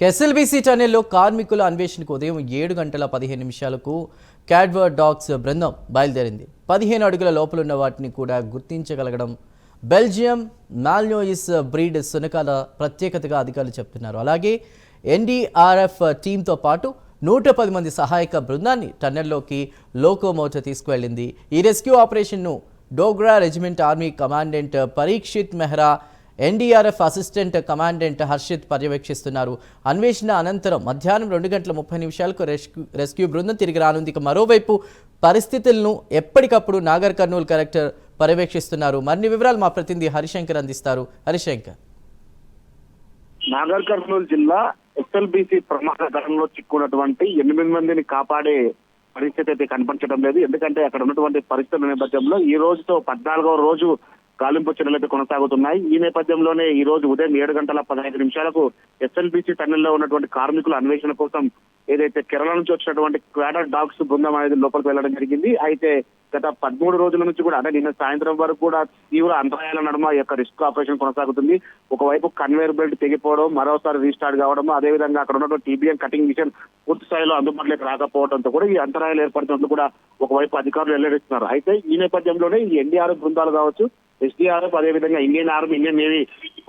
SLBC టన్నెల్లో కార్మికుల అన్వేషణకు ఉదయం ఏడు గంటల పదిహేను నిమిషాలకు క్యాడ్వర్ డాగ్స్ బృందం బయలుదేరింది. పదిహేను అడుగుల లోపలున్న వాటిని కూడా గుర్తించగలగడం బెల్జియం మాల్నోయిస్ బ్రీడ్ సునకాల ప్రత్యేకతగా అధికారులు చెప్తున్నారు. అలాగే ఎన్డీఆర్ఎఫ్ టీంతో పాటు నూట పది మంది సహాయక బృందాన్ని టన్నెల్లోకి లోకోమోట తీసుకువెళ్ళింది. ఈ రెస్క్యూ ఆపరేషన్ను Dogra regiment army commandant Parikshit Mehra NDRF assistant commandant Harshit పర్యవేక్షిస్తున్నారు. అన్వేషణ అనంతరం మధ్యాహ్నం రెండు గంటల ముప్పై నిమిషాలకు రెస్క్యూ రెస్క్యూ బృందం తిరిగి రానుంది. ఇక మరోవైపు పరిస్థితులను ఎప్పటికప్పుడు నాగర్ కర్నూలు కలెక్టర్ పర్యవేక్షిస్తున్నారు. మరిన్ని వివరాలు మా ప్రతినిధి హరిశంకర్ అందిస్తారు. హరిశంకర్. నాగర్ కర్నూలు జిల్లా ఎస్ఎల్బిసి ప్రమాద ధరంలో చిక్కున్నటువంటి ఎనిమిది మందిని కాపాడే పరిస్థితి అయితే కనిపించడం లేదు. ఎందుకంటే అక్కడ ఉన్నటువంటి పరిస్థితుల నేపథ్యంలో ఈ రోజుతో పద్నాలుగవ రోజు గాలింపు చర్యలు కొనసాగుతున్నాయి. ఈ నేపథ్యంలోనే ఈ రోజు ఉదయం ఏడు గంటల పదహైదు నిమిషాలకు ఎస్ఎల్బిసి టన్నెల్లో ఉన్నటువంటి కార్మికుల అన్వేషణ కోసం ఏదైతే కేరళ నుంచి వచ్చినటువంటి క్వాడర్ డాగ్స్ బృందం అనేది లోపలికి వెళ్ళడం జరిగింది. అయితే గత పదమూడు రోజుల నుంచి కూడా అంటే నిన్న సాయంత్రం వరకు కూడా తీవ్ర అంతరాయాల నడుమ యొక్క రిస్క్ ఆపరేషన్ కొనసాగుతుంది. ఒకవైపు కన్వేర్ బెల్ట్ తెగిపోవడం మరోసారి రీస్టార్ట్ కావడం అదేవిధంగా అక్కడ ఉన్నటువంటి టీబీఎం కటింగ్ మిషన్ పూర్తి స్థాయిలో అందుబాటులోకి రాకపోవడంతో కూడా ఈ అంతరాయాలు ఏర్పడుతున్నట్లు కూడా ఒకవైపు అధికారులు వెల్లడిస్తున్నారు. అయితే ఈ నేపథ్యంలోనే ఈ ఎన్డీఆర్ఎఫ్ బృందాలు కావచ్చు ఎస్డీఆర్ఎఫ్ అదేవిధంగా ఇండియన్ ఆర్మీ ఇండియన్ నేవీ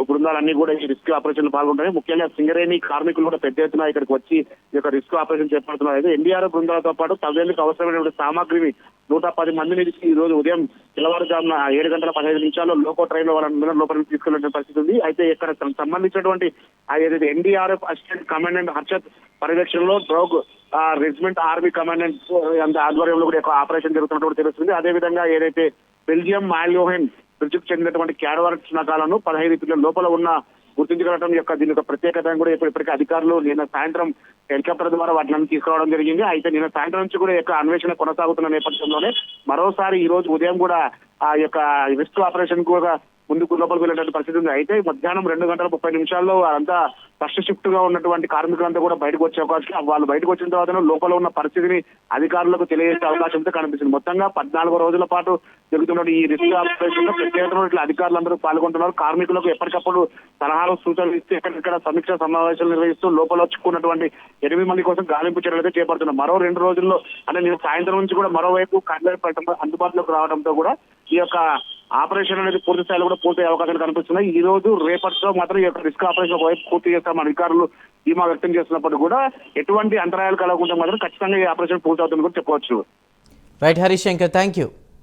బృందాలన్నీ కూడా ఈ రిస్క్ ఆపరేషన్లో పాల్గొంటాయి. ముఖ్యంగా సింగరేణి కార్మికులు కూడా పెద్ద ఎత్తున ఇక్కడికి వచ్చి ఈ యొక్క రిస్క్ ఆపరేషన్ చేపడుతున్నారు. అయితే ఎన్డీఆర్ఎఫ్ బృందాలతో పాటు తల్లిదండ్రులకు అవసరమైనటువంటి సామాగ్రిని నూట పది మందిని ఈ రోజు ఉదయం తెల్లవారుజామున ఏడు గంటల పదహైదు నిమిషాల్లో లోకో ట్రైన్లో వాళ్ళ లోపలికి తీసుకెళ్ళే పరిస్థితి ఉంది. అయితే ఇక్కడ సంబంధించినటువంటి ఏదైతే ఎన్డీఆర్ఎఫ్ అసిస్టెంట్ కమాండెంట్ హర్షత్ పర్యవేక్షణలో డ్రోగ్ రెజిమెంట్ ఆర్మీ కమాండెంట్ ఆధ్వర్యంలో కూడా ఆపరేషన్ జరుగుతున్నట్టు తెలుస్తుంది. అదేవిధంగా ఏదైతే బెల్జియం మాల్యోహెన్ బ్రిడ్జ్కు చెందినటువంటి క్యాడవర్ నగాలను పదహైదు పిల్లల లోపల ఉన్న గుర్తించగలటం యొక్క దీని యొక్క ప్రత్యేకత కూడా ఇప్పుడు ఇప్పటికే అధికారులు నిన్న సాయంత్రం హెలికాప్టర్ ద్వారా వాటిని తీసుకురావడం జరిగింది. అయితే నిన్న సాయంత్రం నుంచి కూడా యొక్క అన్వేషణ కొనసాగుతున్న నేపథ్యంలోనే మరోసారి ఈ రోజు ఉదయం కూడా ఆ యొక్క రిస్క్ ఆపరేషన్ కూడా ముందుకు లోపలికి వెళ్ళేటువంటి పరిస్థితి ఉంది. అయితే మధ్యాహ్నం రెండు గంటల ముప్పై నిమిషాల్లో అంతా ఫస్ట్ షిఫ్ట్గా ఉన్నటువంటి కార్మికులంతా కూడా బయటకు వచ్చే అవకాశం వాళ్ళు బయటకు వచ్చిన తర్వాత లోపల ఉన్న పరిస్థితిని అధికారులకు తెలియజేసే అవకాశంతో కనిపిస్తుంది. మొత్తంగా పద్నాలుగు రోజుల పాటు జరుగుతున్న ఈ రిస్క్ ఆపరేషన్లో ప్రత్యేకంగా ఇట్లా అధికారులందరూ పాల్గొంటున్నారు. కార్మికులకు ఎప్పటికప్పుడు సలహాలు సూచనలు ఇస్తూ ఎక్కడిక్కడ సమీక్ష సమావేశాలు నిర్వహిస్తూ లోపల వచ్చుకున్నటువంటి ఎనిమిది మంది కోసం గాలింపు చర్యలు అయితే చేపడుతున్నారు. మరో రెండు రోజుల్లో అంటే నేను సాయంత్రం నుంచి కూడా మరోవైపు కన్వేర్ అందుబాటులోకి రావడంతో కూడా ఈ యొక్క ఆపరేషన్ అనేది పూర్తి స్థాయిలో కూడా పూర్తి అవకాశాలు కనిపిస్తున్నాయి. ఈ రోజు రేపటితో మాత్రం ఈ యొక్క రిస్క్ ఆపరేషన్ ఒకవైపు పూర్తి చేస్తామని అధికారులు ధీమా వ్యక్తం చేస్తున్నప్పుడు కూడా ఎటువంటి అంతరాయాలు కలగకుండా మాత్రం ఖచ్చితంగా ఈ ఆపరేషన్ పూర్తి అవుతుందని కూడా చెప్పవచ్చు. Right Harishankar thank you